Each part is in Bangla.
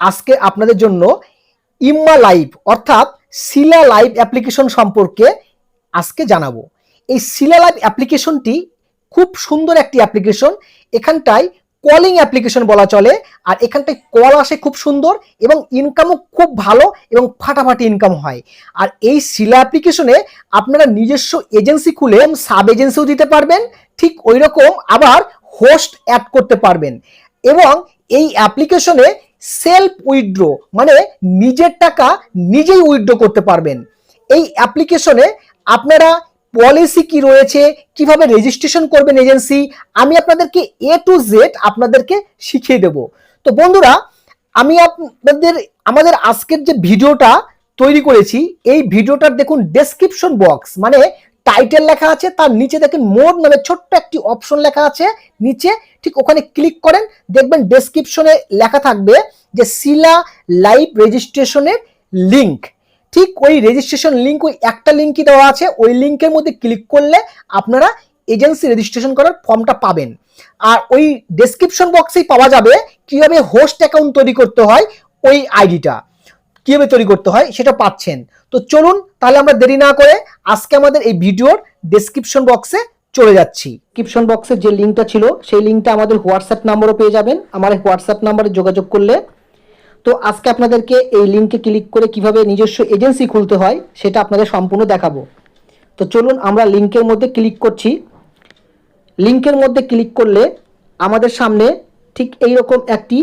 আজকে আপনাদের জন্য ইম্মা লাইভ, অর্থাৎ শিলা লাইভ অ্যাপ্লিকেশন সম্পর্কে আজকে জানাব। এই শিলা লাইভ অ্যাপ্লিকেশনটি খুব সুন্দর একটি অ্যাপ্লিকেশন। এখানটায় কলিং অ্যাপ্লিকেশন বলা চলে, আর এখানটায় কল আসে খুব সুন্দর এবং ইনকামও খুব ভালো এবং ফাটাফাটি ইনকাম হয়। আর এই শিলা অ্যাপ্লিকেশনে আপনারা নিজস্ব এজেন্সি খুলে সাব এজেন্সিও দিতে পারবেন, ঠিক ওই রকম আবার হোস্ট অ্যাড করতে পারবেন। এবং এই অ্যাপ্লিকেশনে সেলফ উইথড্র মানে নিজের টাকা নিজেই উইথড্র করতে পারবেন। এই অ্যাপ্লিকেশনে আপনারা পলিসি কি রয়েছে, কীভাবে রেজিস্ট্রেশন করবেন এজেন্সি আমি আপনাদেরকে এ টু জেড আপনাদেরকে শিখিয়ে দেব। তো বন্ধুরা, আমি আপনাদের, আমাদের আজকের যে ভিডিওটা তৈরি করেছি, এই ভিডিওটার দেখুন ডেসক্রিপশন বক্স মানে টাইটেল লেখা আছে, তার নিচে দেখেন মোড নামে ছোট্ট একটি অপশন লেখা আছে। নিচে ঠিক ওখানে ক্লিক করেন, দেখবেন ডেসক্রিপশনে লেখা থাকবে যে শিলা লাইভ রেজিস্ট্রেশনের লিংক ঠিক ওই রেজিস্ট্রেশন লিঙ্ক ওই একটা লিঙ্কই দেওয়া আছে, ওই লিঙ্কের মধ্যে ক্লিক করলে আপনারা এজেন্সি রেজিস্ট্রেশন করার ফর্মটা পাবেন। আর ওই ডেসক্রিপশন বক্সেই পাওয়া যাবে কীভাবে হোস্ট অ্যাকাউন্ট তৈরি করতে হয়, ওই আইডিটা কীভাবে তৈরি করতে হয় সেটা পাচ্ছেন। তো চলুন তাহলে আমরা দেরি না করে আজকে আমাদের এই ভিডিওর ডেসক্রিপশন বক্সে চলে যাচ্ছি। ডিসক্রিপশন বক্সে যে লিঙ্কটা ছিল, সেই লিঙ্কটা আমাদের হোয়াটসঅ্যাপ নাম্বারও পেয়ে যাবেন। আমার হোয়াটসঅ্যাপ নাম্বারে যোগাযোগ করলে। তো আজকে আপনাদেরকে এই লিঙ্কে ক্লিক করে কীভাবে নিজস্ব এজেন্সি খুলতে হয়, সেটা আপনাদের সম্পূর্ণ দেখাবো। তো চলুন আমরা লিঙ্কের মধ্যে ক্লিক করছি। লিঙ্কের মধ্যে ক্লিক করলে আমাদের সামনে ঠিক এই রকম একটি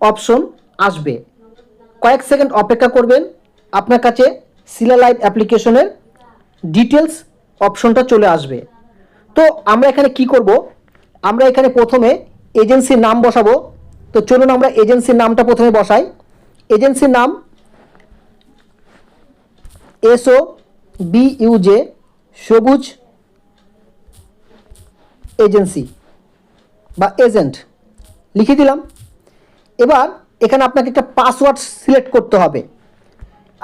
অপশন আসবে। কয়েক সেকেন্ড অপেক্ষা করবেন। আপনার কাছে সিলা লাইভ অ্যাপ্লিকেশনের ডিটেলস অপশনটা চলে আসবে। তো আমরা এখানে কি করব? আমরা এখানে প্রথমে এজেন্সির নাম বসাবো। তো চলুন আমরা এজেন্সির নামটা প্রথমে বসাই। এজেন্সির নাম এসও বি ইউজে সবুজ এজেন্সি বা এজেন্ট। লিখে দিলাম। এবার এখানে আপনাকে একটা পাসওয়ার্ড সিলেক্ট করতে হবে।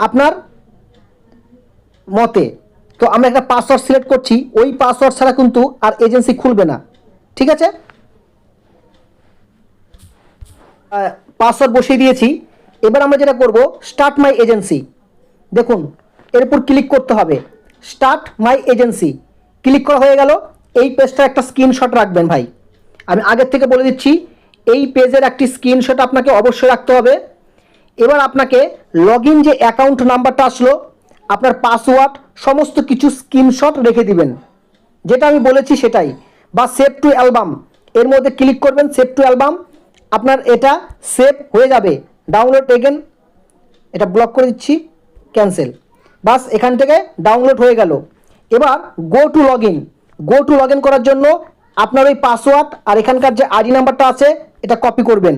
আপনার মতে। তো আমরা একটা পাসওয়ার্ড সিলেক্ট করছি, ওই পাসওয়ার্ড ছাড়া কিন্তু আর এজেন্সি খুলবে না। ঠিক আছে? পাসওয়ার্ড বসিয়ে দিয়েছি। এবার আমরা যেটা করব স্টার্ট মাই এজেন্সি দেখুন, এর উপর ক্লিক করতে হবে। স্টার্ট মাই এজেন্সি ক্লিক করা হয়ে গেল। এই পেজটা একটা স্ক্রিনশট রাখবেন ভাই। আমি আগের থেকে বলে দিচ্ছি এই পেজের একটি স্ক্রিনশট আপনাকে অবশ্যই রাখতে হবে। এবার আপনাকে লগ যে অ্যাকাউন্ট নাম্বারটা আসলো, আপনার পাসওয়ার্ড সমস্ত কিছু স্ক্রিনশট রেখে দিবেন। যেটা আমি বলেছি সেটাই। বা সেভ টু অ্যালবাম এর মধ্যে ক্লিক করবেন সেভ টু অ্যালবাম আপনার এটা সেভ হয়ে যাবে। ডাউনলোড এগেন এটা ব্লক করে দিচ্ছি ক্যান্সেল বাস, এখান থেকে ডাউনলোড হয়ে গেল। এবার go to log go to log করার জন্য আপনার ওই পাসওয়ার্ড আর এখানকার যে আইডি নাম্বারটা আছে এটা কপি করবেন।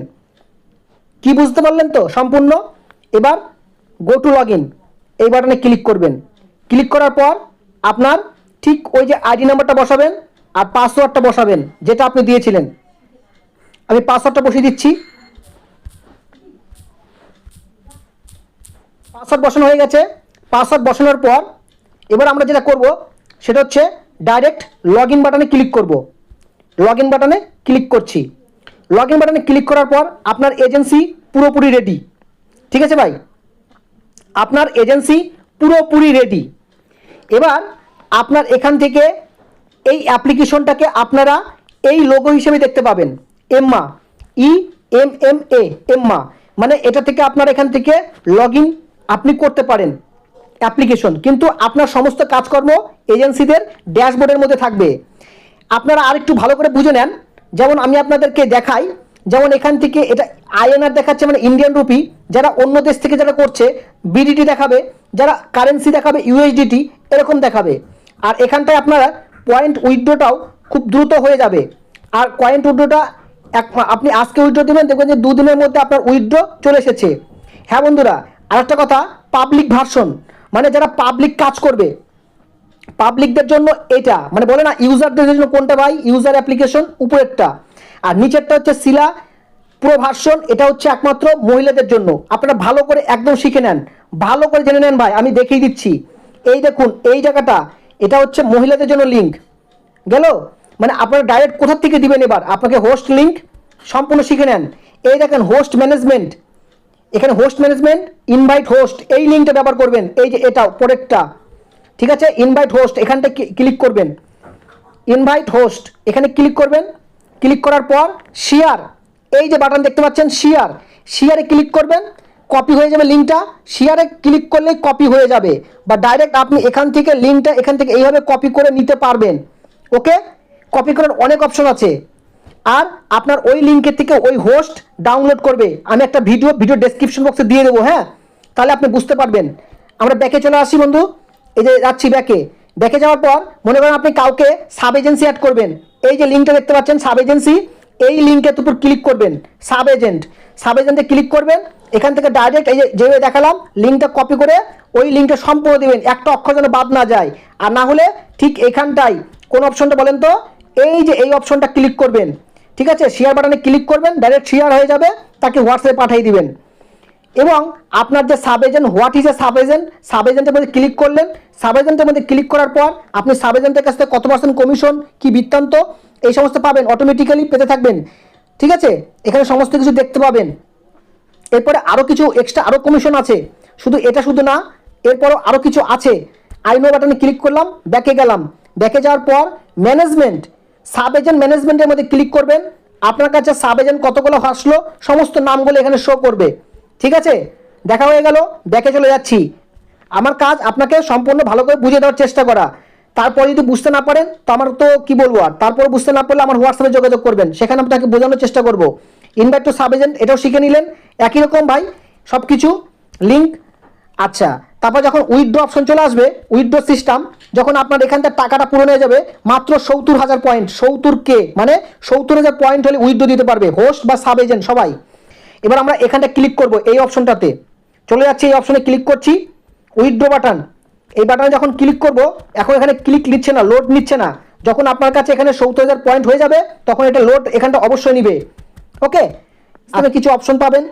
কি বুঝতে পারলেন তো? সম্পূর্ণ? এবার গো টু লগ ইন এই বাটনে ক্লিক করবেন। ক্লিক করার পর আপনার ঠিক ওই যে আইডি নাম্বারটা বসাবেন আর পাসওয়ার্ডটা বসাবেন, যেটা আপনি দিয়েছিলেন। আমি পাসওয়ার্ডটা বসিয়ে দিচ্ছি। পাসওয়ার্ড বসানো হয়ে গেছে। পাসওয়ার্ড বসানোর পর এবার আমরা যেটা করব, সেটা হচ্ছে ডাইরেক্ট লগ ইন বাটনে ক্লিক করব। লগ ইন বাটনে ক্লিক করছি। লগ ইন বাটনে ক্লিক করার পর আপনার এজেন্সি পুরোপুরি রেডি ঠিক আছে ভাই? আপনার এজেন্সি পুরোপুরি রেডি এবার আপনার এখান থেকে এই অ্যাপ্লিকেশনটাকে আপনারা এই লোগো হিসেবে দেখতে পাবেন। Emma E M M A Emma মানে এটা থেকে আপনার এখান থেকে লগ আপনি করতে পারেন অ্যাপ্লিকেশন কিন্তু আপনার সমস্ত কাজকর্ম এজেন্সিদের ড্যাশবোর্ডের মধ্যে থাকবে। আপনারা আরেকটু ভালো করে বুঝে নেন যেমন আমি আপনাদেরকে দেখাই, যেমন এখান থেকে এটা আইএনআর দেখাচ্ছে মানে ইন্ডিয়ান রুপি যারা অন্য দেশ থেকে যারা করছে বিডিটি দেখাবে, যারা কারেন্সি দেখাবে ইউএসডিটি এরকম দেখাবে। আর এখানটায় আপনারা পয়েন্ট উইথড্রোটাও খুব দ্রুত হয়ে যাবে। আর পয়েন্ট উইথড্রোটা এক, আপনি আজকে উইথড্রো দেবেন, দেখবেন যে দুদিনের মধ্যে আপনার উইথড্রো চলে এসেছে। হ্যাঁ বন্ধুরা, আরেকটা কথা পাবলিক ভার্সন মানে যারা পাবলিক কাজ করবে পাবলিকদের জন্য এটা। মানে বলে না ইউজারদের জন্য কোনটা ভাই? ইউজার অ্যাপ্লিকেশন উপরেরটা। আর নিচেরটা হচ্ছে শিলা, প্রো ভার্সন এটা হচ্ছে একমাত্র মহিলাদের জন্য। আপনারা ভালো করে একদম শিখে নেন। ভালো করে জেনে নেন ভাই, আমি দেখিয়ে দিচ্ছি। এই দেখুন, এই জায়গাটা, এটা হচ্ছে মহিলাদের জন্য লিঙ্ক গেল? মানে আপনারা ডাইরেক্ট কোথার থেকে দিবেন এবার? আপনাকে হোস্ট লিঙ্ক সম্পূর্ণ শিখে নেন। এই দেখেন হোস্ট ম্যানেজমেন্ট এখানে হোস্ট ম্যানেজমেন্ট ইনভাইট হোস্ট এই লিঙ্কটা ব্যবহার করবেন। এই যে এটা পরেরটা ঠিক আছে? ইনভাইট হোস্ট এখানটা ক্লিক করবেন। ইনভাইট হোস্ট এখানে ক্লিক করবেন। ক্লিক করার পর শেয়ার এই যে বাটন দেখতে পাচ্ছেন শেয়ার শেয়ারে ক্লিক করবেন কপি হয়ে যাবে লিঙ্কটা শেয়ারে ক্লিক করলেই কপি হয়ে যাবে। বা ডাইরেক্ট আপনি এখান থেকে লিঙ্কটা এখান থেকে এইভাবে কপি করে নিতে পারবেন। ওকে কপি করার অনেক অপশন আছে। আর আপনার ওই লিঙ্কের থেকে ওই হোস্ট ডাউনলোড করবে। আমি একটা ভিডিও ভিডিও ডেসক্রিপশন বক্সে দিয়ে দেবো হ্যাঁ? তাহলে আপনি বুঝতে পারবেন। আমরা ব্যাকে চলে আসি বন্ধু। এই যে যাচ্ছি ব্যাকে ব্যাকে যাওয়ার পর মনে করেন আপনি কাউকে সাব এজেন্সি অ্যাড করবেন। এই যে লিঙ্কটা দেখতে পাচ্ছেন সাব এজেন্সি এই লিঙ্কের উপর ক্লিক করবেন সাব এজেন্ট সাব এজেন্টে ক্লিক করবেন, এখান থেকে ডাইরেক্ট এই যে যেভাবে দেখালাম লিঙ্কটা কপি করে ওই লিঙ্কটা সম্পূর্ণ দেবেন। একটা অক্ষর যেন বাদ না যায়। আর না হলে ঠিক এখানটাই কোন অপশনটা বলেন তো? এই যে এই অপশনটা ক্লিক করবেন। ঠিক আছে? শেয়ার বাটনে ক্লিক করবেন ডাইরেক্ট শেয়ার হয়ে যাবে, তাকে হোয়াটসঅ্যাপে পাঠিয়ে দিবেন। এবং আপনার যে sub agent what is a sub agent sub এজেন্টের মধ্যে ক্লিক করলেন। সাব এজেন্টের মধ্যে ক্লিক করার পর আপনি সাব এজেন্টের কাছ থেকে কত পার্সেন্ট কমিশন কি বৃত্তান্ত, এই সমস্ত পাবেন অটোমেটিক্যালি পেতে থাকবেন। ঠিক আছে? এখানে সমস্ত কিছু দেখতে পাবেন। এরপরে আরও কিছু এক্সট্রা আরও কমিশন আছে। শুধু এটা শুধু না, এরপরও আরও কিছু আছে। আইনো বাটনে ক্লিক করলাম ব্যাকে গেলাম। ব্যাকে যাওয়ার পর ম্যানেজমেন্ট সাব এজেন্ট ম্যানেজমেন্টের মধ্যে ক্লিক করবেন। আপনার কাছে সাব এজেন্ট কতগুলো আসলো, সমস্ত নামগুলো এখানে শো করবে। ঠিক আছে? দেখা হয়ে গেল ব্যাকে চলে যাচ্ছি। আমার কাজ আপনাকে সম্পূর্ণ ভালো করে বুঝিয়ে দেওয়ার চেষ্টা করা। তারপর যদি বুঝতে না পারেন, তো আমার তো কি বলব আর? তারপর বুঝতে না পারলে আমার হোয়াটসঅ্যাপে যোগাযোগ করবেন। সেখানে আপনাকে বোঝানোর চেষ্টা করব। ইনভাইট টু সাব এজেন্ট এটাও শিখে নিলেন। একই রকম ভাই সব কিছু লিঙ্ক আচ্ছা তারপর যখন উইথড্র অপশন চলে আসবে উইথড্র সিস্টেম যখন আপনার এখানটা টাকাটা পূরণ হয়ে যাবে, মাত্র সত্তর হাজার পয়েন্ট সত্তর কে মানে সত্তর হাজার পয়েন্ট হলে উইথড্র দিতে পারবে। হোস্ট বা সাব এজেন্ট সবাই। এবার আমরা এখানটা ক্লিক করব এই অপশনটাতে চলে যাচ্ছে এই অপশনে ক্লিক করছি উইথড্র বাটন এই বাটনে যখন ক্লিক করব এখন এখানে ক্লিক নিচ্ছে না লোড নিচ্ছে না। যখন আপনার কাছে এখানে সত্তর হাজার পয়েন্ট হয়ে যাবে তখন এটা লোড এখানটা অবশ্যই নিবে। ওকে আপনি কিছু অপশন পাবেন।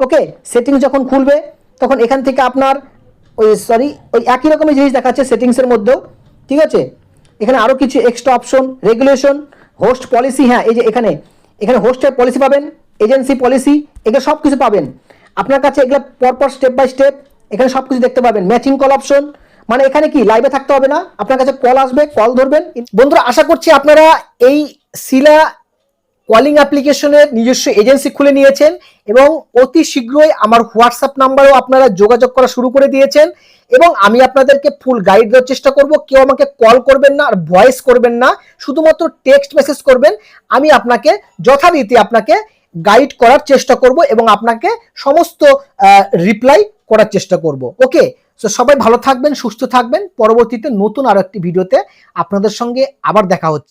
ওকে সেটিংস যখন খুলবে তখন এখান থেকে আপনার ওই সরি ওই একই রকমের জিনিস দেখাচ্ছে সেটিংসের মধ্যেও। ঠিক আছে? এখানে আরও কিছু extra option regulation host policy হ্যাঁ এই যে এখানে। এখানে হোস্টের পলিসি পাবেন। এজেন্সি পলিসি এগুলো সব কিছু পাবেন। আপনার কাছে এগুলো পরপর স্টেপ বাই স্টেপ এখানে সব কিছু দেখতে পাবেন। ম্যাচিং কল অপশন মানে এখানে কি লাইভে থাকতে হবে না? আপনার কাছে কল আসবে কল ধরবেন। বন্ধুরা, আশা করছি আপনারা এই শিলা কলিং অ্যাপ্লিকেশনের নিজস্ব এজেন্সি খুলে নিয়েছেন এবং অতি শীঘ্রই আমার হোয়াটসঅ্যাপ নাম্বারেও আপনারা যোগাযোগ করা শুরু করে দিয়েছেন এবং আমি আপনাদেরকে ফুল গাইড দেওয়ার চেষ্টা করব। কেউ আমাকে কল করবেন না আর ভয়েস করবেন না, শুধুমাত্র টেক্সট মেসেজ করবেন। আমি আপনাকে যথারীতি আপনাকে গাইড করার চেষ্টা করব এবং আপনাকে সমস্ত রিপ্লাই করার চেষ্টা করব। ওকে তো সবাই ভালো থাকবেন, সুস্থ থাকবেন। পরবর্তীতে নতুন আরও একটি ভিডিওতে আপনাদের সঙ্গে আবার দেখা হচ্ছে।